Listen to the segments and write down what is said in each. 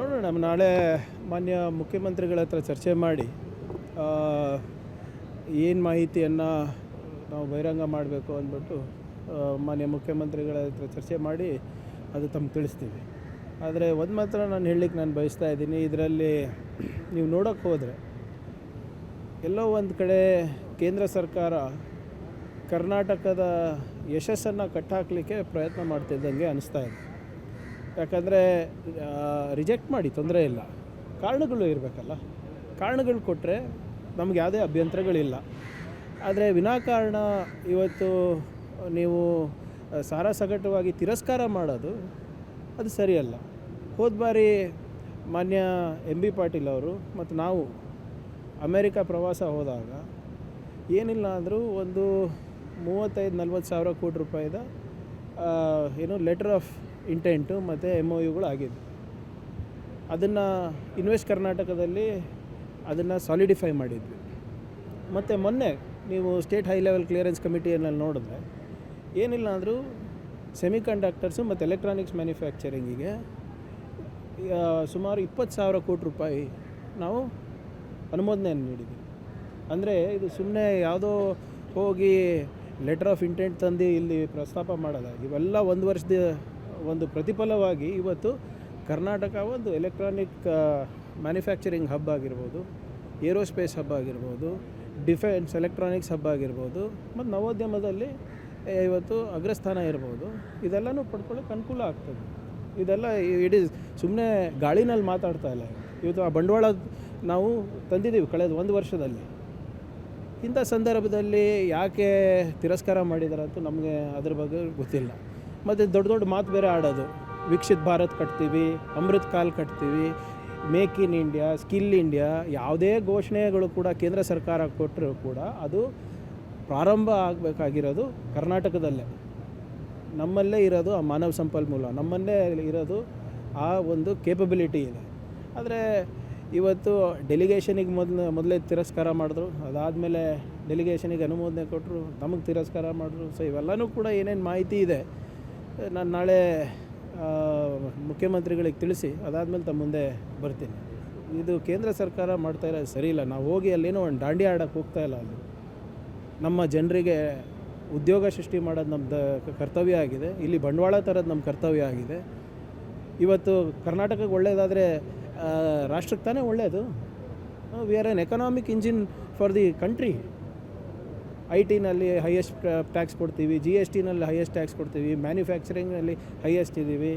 ನೋಡೋಣ ನಾಳೆ ಮಾನ್ಯ ಮುಖ್ಯಮಂತ್ರಿಗಳ ಹತ್ರ ಚರ್ಚೆ ಮಾಡಿ ಏನು ಮಾಹಿತಿಯನ್ನು ನಾವು ಬಹಿರಂಗ ಮಾಡಬೇಕು ಅಂದ್ಬಿಟ್ಟು ಮಾನ್ಯ ಮುಖ್ಯಮಂತ್ರಿಗಳ ಹತ್ರ ಚರ್ಚೆ ಮಾಡಿ ಅದು ತಮ್ಗೆ ತಿಳಿಸ್ತೀವಿ. ಆದರೆ ಒಂದು ಮಾತ್ರ ನಾನು ಹೇಳಲಿಕ್ಕೆ ನಾನು ಬಯಸ್ತಾ ಇದ್ದೀನಿ, ಇದರಲ್ಲಿ ನೀವು ನೋಡೋಕ್ಕೆ ಹೋದರೆ ಎಲ್ಲೋ ಒಂದು ಕಡೆ ಕೇಂದ್ರ ಸರ್ಕಾರ ಕರ್ನಾಟಕದ ಯಶಸ್ಸನ್ನು ಕಟ್ಟಾಕಲಿಕ್ಕೆ ಪ್ರಯತ್ನ ಮಾಡ್ತಿದ್ದಂಗೆ ಅನಿಸ್ತಾ ಇದೆ. ಯಾಕಂದರೆ ರಿಜೆಕ್ಟ್ ಮಾಡಿ, ತೊಂದರೆ ಇಲ್ಲ. ಕಾರಣಗಳು ಇರಬೇಕಲ್ಲ. ಕಾರಣಗಳು ಕೊಟ್ಟರೆ ನಮ್ಗೆ ಯಾವುದೇ ಅಭ್ಯಂತರಗಳಿಲ್ಲ. ಆದರೆ ವಿನಾಕಾರಣ ಇವತ್ತು ನೀವು ಸಾರಾಸಗಟವಾಗಿ ತಿರಸ್ಕಾರ ಮಾಡೋದು, ಅದು ಸರಿಯಲ್ಲ. ಹೋದ ಬಾರಿ ಮಾನ್ಯ ಎಂ ಬಿ ಪಾಟೀಲ್ ಅವರು ಮತ್ತು ನಾವು ಅಮೇರಿಕ ಪ್ರವಾಸ ಹೋದಾಗ ಏನಿಲ್ಲ ಅಂದರೂ ಒಂದು ಮೂವತ್ತೈದು ನಲ್ವತ್ತು ಸಾವಿರ ಕೋಟಿ ರೂಪಾಯಿದ ಏನು ಲೆಟರ್ ಆಫ್ ಇಂಟೆಂಟು ಮತ್ತು ಎಂ ಒ ಯುಗಳು ಆಗಿದ್ದು. ಅದನ್ನು ಇನ್ವೆಸ್ಟ್ ಕರ್ನಾಟಕದಲ್ಲಿ ಅದನ್ನು ಸಾಲಿಡಿಫೈ ಮಾಡಿದ್ವಿ. ಮತ್ತು ಮೊನ್ನೆ ನೀವು ಸ್ಟೇಟ್ ಹೈ ಲೆವೆಲ್ ಕ್ಲಿಯರೆನ್ಸ್ ಕಮಿಟಿಯಲ್ಲಿ ನೋಡಿದ್ರೆ ಏನಿಲ್ಲ ಅಂದರೂ ಸೆಮಿ ಕಂಡಕ್ಟರ್ಸು ಮತ್ತು ಎಲೆಕ್ಟ್ರಾನಿಕ್ಸ್ ಮ್ಯಾನುಫ್ಯಾಕ್ಚರಿಂಗಿಗೆ ಸುಮಾರು ಇಪ್ಪತ್ತು ಸಾವಿರ ಕೋಟಿ ರೂಪಾಯಿ ನಾವು ಅನುಮೋದನೆಯನ್ನು ನೀಡಿದ್ವಿ. ಅಂದರೆ ಇದು ಸುಮ್ಮನೆ ಯಾವುದೋ ಹೋಗಿ ಲೆಟರ್ ಆಫ್ ಇಂಟೆಂಟ್ ತಂದು ಇಲ್ಲಿ ಪ್ರಸ್ತಾಪ ಮಾಡೋದಾಗಿ ಇವೆಲ್ಲ ಒಂದು ವರ್ಷದ ಒಂದು ಪ್ರತಿಫಲವಾಗಿ ಇವತ್ತು ಕರ್ನಾಟಕ ಒಂದು ಎಲೆಕ್ಟ್ರಾನಿಕ್ ಮ್ಯಾನುಫ್ಯಾಕ್ಚರಿಂಗ್ ಹಬ್ ಆಗಿರ್ಬೋದು ಏರೋಸ್ಪೇಸ್ ಹಬ್ ಆಗಿರ್ಬೋದು ಡಿಫೆನ್ಸ್ ಎಲೆಕ್ಟ್ರಾನಿಕ್ಸ್ ಹಬ್ ಆಗಿರ್ಬೋದು, ಮತ್ತು ನವೋದ್ಯಮದಲ್ಲಿ ಇವತ್ತು ಅಗ್ರಸ್ಥಾನ ಇರ್ಬೋದು. ಇದೆಲ್ಲನೂ ಪಡ್ಕೊಳ್ಳೋಕೆ ಅನುಕೂಲ ಆಗ್ತದೆ. ಇದೆಲ್ಲ ಇಡೀ ಸುಮ್ಮನೆ ಗಾಳಿನಲ್ಲಿ ಮಾತಾಡ್ತಾ ಇಲ್ಲ. ಇವತ್ತು ಆ ಬಂಡವಾಳ ನಾವು ತಂದಿದ್ದೀವಿ ಕಳೆದ ಒಂದು ವರ್ಷದಲ್ಲಿ. ಇಂಥ ಸಂದರ್ಭದಲ್ಲಿ ಯಾಕೆ ತಿರಸ್ಕಾರ ಮಾಡಿದಾರಂತೂ ನಮಗೆ ಅದ್ರ ಬಗ್ಗೆ ಗೊತ್ತಿಲ್ಲ. ಮತ್ತು ದೊಡ್ಡ ದೊಡ್ಡ ಮಾತು ಬೇರೆ ಆಡೋದು. ವಿಕಸಿತ್ ಭಾರತ್ ಕಟ್ತೀವಿ, ಅಮೃತ್ ಕಾಲ್ ಕಟ್ತೀವಿ, make in India, skill India, ಯಾವುದೇ ಘೋಷಣೆಗಳು ಕೂಡ ಕೇಂದ್ರ ಸರ್ಕಾರ ಕೊಟ್ಟರೂ ಕೂಡ ಅದು ಪ್ರಾರಂಭ ಆಗಬೇಕಾಗಿರೋದು ಕರ್ನಾಟಕದಲ್ಲೇ. ನಮ್ಮಲ್ಲೇ ಇರೋದು ಆ ಮಾನವ ಸಂಪನ್ಮೂಲ. ನಮ್ಮಲ್ಲೇ ಇರೋದು ಆ ಒಂದು ಕೇಪಬಿಲಿಟಿ ಇದೆ. ಆದರೆ ಇವತ್ತು ಡೆಲಿಗೇಷನಿಗೆ ಮೊದಲು, ಮೊದಲೇ ತಿರಸ್ಕಾರ ಮಾಡಿದ್ರು. ಅದಾದಮೇಲೆ ಡೆಲಿಗೇಷನಿಗೆ ಅನುಮೋದನೆ ಕೊಟ್ಟರು ನಮಗೆ ತಿರಸ್ಕಾರ ಮಾಡಿದ್ರು. ಸೊ ಇವೆಲ್ಲನೂ ಕೂಡ ಏನೇನು ಮಾಹಿತಿ ಇದೆ. ನಾನು ನಾಳೆ ಮುಖ್ಯಮಂತ್ರಿಗಳಿಗೆ ತಿಳಿಸಿ, ಅದಾದಮೇಲೆ ತಮ್ಮ ಮುಂದೆ ಬರ್ತೀನಿ. ಇದು ಕೇಂದ್ರ ಸರ್ಕಾರ ಮಾಡ್ತಾ ಇರೋದು ಸರಿ ನಾವು ಹೋಗಿ ಅಲ್ಲೇನೋ ಒಂದು ದಾಂಡಿ ಆಡೋಕ್ಕೆ ಹೋಗ್ತಾ ಇಲ್ಲ ಅಲ್ಲಿ. ನಮ್ಮ ಜನರಿಗೆ ಉದ್ಯೋಗ ಸೃಷ್ಟಿ ಮಾಡೋದು ನಮ್ಮದು ಕರ್ತವ್ಯ ಆಗಿದೆ. ಇಲ್ಲಿ ಬಂಡವಾಳ ತರೋದು ನಮ್ಮ ಕರ್ತವ್ಯ ಆಗಿದೆ. ಇವತ್ತು ಕರ್ನಾಟಕಕ್ಕೆ ಒಳ್ಳೆಯದಾದರೆ ರಾಷ್ಟ್ರಕ್ಕೆ ತಾನೇ ಒಳ್ಳೆಯದು V R N economic engine for the country I ಟಿನಲ್ಲಿ highest tax ಕೊಡ್ತೀವಿ ಜಿ ಎಸ್ ಟಿನಲ್ಲಿ ಹೈಯೆಸ್ಟ್ ಟ್ಯಾಕ್ಸ್ ಕೊಡ್ತೀವಿ ಮ್ಯಾನುಫ್ಯಾಕ್ಚರಿಂಗ್ನಲ್ಲಿ ಹೈಯೆಸ್ಟ್ ಇದ್ದೀವಿ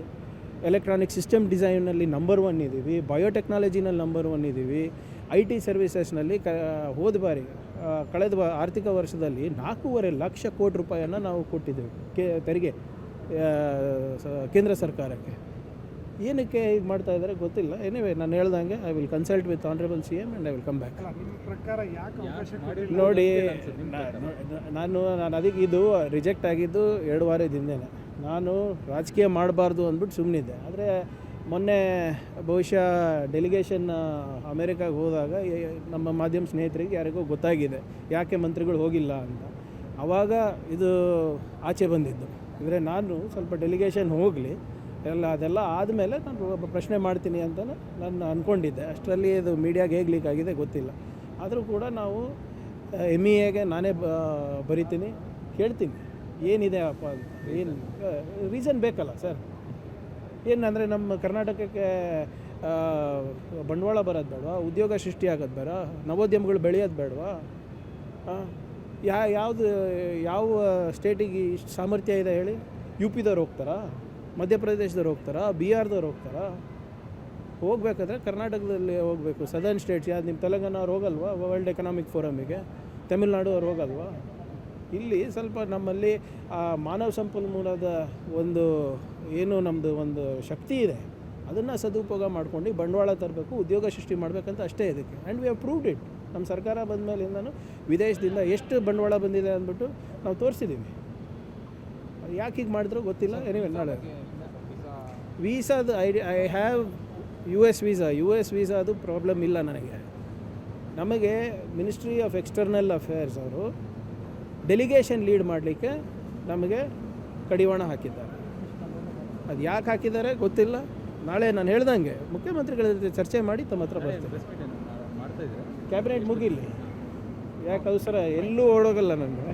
ಎಲೆಕ್ಟ್ರಾನಿಕ್ ಸಿಸ್ಟಮ್ ಡಿಸೈನ್ನಲ್ಲಿ ನಂಬರ್ ಒನ್ ಇದ್ದೀವಿ ಬಯೋಟೆಕ್ನಾಲಜಿನಲ್ಲಿ ನಂಬರ್ ಒನ್ ಇದ್ದೀವಿ ಐ ಟಿ ಸರ್ವಿಸಸ್ನಲ್ಲಿ ಕ, ಹೋದ ಬಾರಿ ಕಳೆದ ಆರ್ಥಿಕ ವರ್ಷದಲ್ಲಿ ನಾಲ್ಕೂವರೆ ಲಕ್ಷ ಕೋಟಿ ರೂಪಾಯಿಯನ್ನು ನಾವು ಕೊಟ್ಟಿದ್ದೇವೆ, ಕೆ, ತೆರಿಗೆ ಕೇಂದ್ರ ಸರ್ಕಾರಕ್ಕೆ. ಏನಕ್ಕೆ ಈಗ ಮಾಡ್ತಾ ಇದ್ದಾರೆ ಗೊತ್ತಿಲ್ಲ. ಎನಿವೆ ನಾನು ಹೇಳ್ದಂಗೆ I will consult with honourable C M and I will come back ನೋಡಿ ನಾನು ನಾನು ಅದಕ್ಕೆ ಇದು ರಿಜೆಕ್ಟ್ ಆಗಿದ್ದು ಎರಡು ವಾರದಿಂದನೇ ನಾನು ರಾಜಕೀಯ ಮಾಡಬಾರ್ದು ಅಂದ್ಬಿಟ್ಟು ಸುಮ್ಮನಿದ್ದೆ ಆದರೆ ಮೊನ್ನೆ ಬಹುಶಃ ಡೆಲಿಗೇಷನ್ ಅಮೇರಿಕಾಗೆ ಹೋದಾಗ ನಮ್ಮ ಮಾಧ್ಯಮ ಸ್ನೇಹಿತರಿಗೆ ಯಾರಿಗೂ ಗೊತ್ತಾಗಿದೆ. ಯಾಕೆ ಮಂತ್ರಿಗಳು ಹೋಗಿಲ್ಲ ಅಂತ. ಆವಾಗ ಇದು ಆಚೆ ಬಂದಿದ್ದು. ಅಂದರೆ ನಾನು ಸ್ವಲ್ಪ ಡೆಲಿಗೇಷನ್ ಹೋಗಲಿ ಎಲ್ಲ ಅದೆಲ್ಲ ಆದಮೇಲೆ ನಾನು ಪ್ರಶ್ನೆ ಮಾಡ್ತೀನಿ ಅಂತ ನಾನು ಅಂದ್ಕೊಂಡಿದ್ದೆ ಅಷ್ಟರಲ್ಲಿ ಇದು ಮೀಡಿಯಾಗೆ ಹೇಗೆ ಲೀಕ್ ಆಗಿದೆ ಗೊತ್ತಿಲ್ಲ. ಆದರೂ ಕೂಡ ನಾವು ಎಂ ಇ ಎಗೆ ನಾನೇ ಬರಿತೀನಿ. ಕೇಳ್ತೀನಿ. ಏನಿದೆ ಅಪ್ಪ ಏನು ರೀಸನ್ ಬೇಕಲ್ಲ ಸರ್. ಏನಂದರೆ ನಮ್ಮ ಕರ್ನಾಟಕಕ್ಕೆ ಬಂಡವಾಳ ಬರೋದು ಬೇಡವಾ? ಉದ್ಯೋಗ ಸೃಷ್ಟಿ ಆಗೋದು ಬೇಡ ನವೋದ್ಯಮಗಳು ಬೆಳೆಯೋದು ಬೇಡವಾ? ಯಾವುದು, ಯಾವ ಸ್ಟೇಟಿಗೆ ಇಷ್ಟು ಸಾಮರ್ಥ್ಯ ಇದೆ ಹೇಳಿ? ಯು ಪಿದವ್ರು ಹೋಗ್ತಾರಾ? ಮಧ್ಯಪ್ರದೇಶದವ್ರು ಹೋಗ್ತಾರಾ? ಬಿಹಾರ್ದವ್ರು ಹೋಗ್ತಾರಾ? ಹೋಗ್ಬೇಕಾದ್ರೆ ಕರ್ನಾಟಕದಲ್ಲಿ ಹೋಗಬೇಕು. ಸದರ್ನ್ ಸ್ಟೇಟ್ಸ್ ಯಾವ್ದು ನಿಮ್ಮ ತೆಲಂಗಾಣ ಅವ್ರು ಹೋಗಲ್ವಾ? ವರ್ಲ್ಡ್ ಎಕನಾಮಿಕ್ ಫೋರಮಿಗೆ ತಮಿಳ್ನಾಡು ಅವ್ರು ಹೋಗಲ್ವಾ? ಇಲ್ಲಿ ಸ್ವಲ್ಪ ನಮ್ಮಲ್ಲಿ ಆ ಮಾನವ ಸಂಪನ್ಮೂಲದ ಒಂದು ಏನು ನಮ್ಮದು ಒಂದು ಶಕ್ತಿ ಇದೆ. ಅದನ್ನು ಸದುಪಯೋಗ ಮಾಡ್ಕೊಂಡು ಬಂಡವಾಳ ತರಬೇಕು, ಉದ್ಯೋಗ ಸೃಷ್ಟಿ ಮಾಡಬೇಕಂತ ಅಷ್ಟೇ ಇದಕ್ಕೆ. And we have proved it ನಮ್ಮ ಸರ್ಕಾರ ಬಂದ ಮೇಲಿಂದನೂ ವಿದೇಶದಿಂದ ಎಷ್ಟು ಬಂಡವಾಳ ಬಂದಿದೆ ಅಂದ್ಬಿಟ್ಟು ನಾವು ತೋರಿಸಿದ್ದೀವಿ ಯಾಕೆ ಹೀಗೆ ಮಾಡಿದ್ರು ಗೊತ್ತಿಲ್ಲ. ಎನಿವೆ ನಾಳೆ. ವೀಸಾದ I I have U S visa U S visa ಅದು ಪ್ರಾಬ್ಲಮ್ ಇಲ್ಲ ನನಗೆ. ನಮಗೆ ಮಿನಿಸ್ಟ್ರಿ ಆಫ್ ಎಕ್ಸ್ಟರ್ನಲ್ ಅಫೇರ್ಸ್ ಅವರು ಡೆಲಿಗೇಷನ್ ಲೀಡ್ ಮಾಡಲಿಕ್ಕೆ ನಮಗೆ ಕಡಿವಾಣ ಹಾಕಿದ್ದಾರೆ. ಅದು ಯಾಕೆ ಹಾಕಿದ್ದಾರೆ ಗೊತ್ತಿಲ್ಲ. ನಾಳೆ ನಾನು ಹೇಳ್ದಂಗೆ ಮುಖ್ಯಮಂತ್ರಿಗಳ ಜೊತೆ ಚರ್ಚೆ ಮಾಡಿ ತಮ್ಮ ಹತ್ರ ಬರ್ತೀನಿ. ಕ್ಯಾಬಿನೆಟ್ ಮುಗಿಲಿ. ಯಾಕೆ ಅವಸರ ಎಲ್ಲೂ ಓಡೋಗಲ್ಲ ನನಗೆ.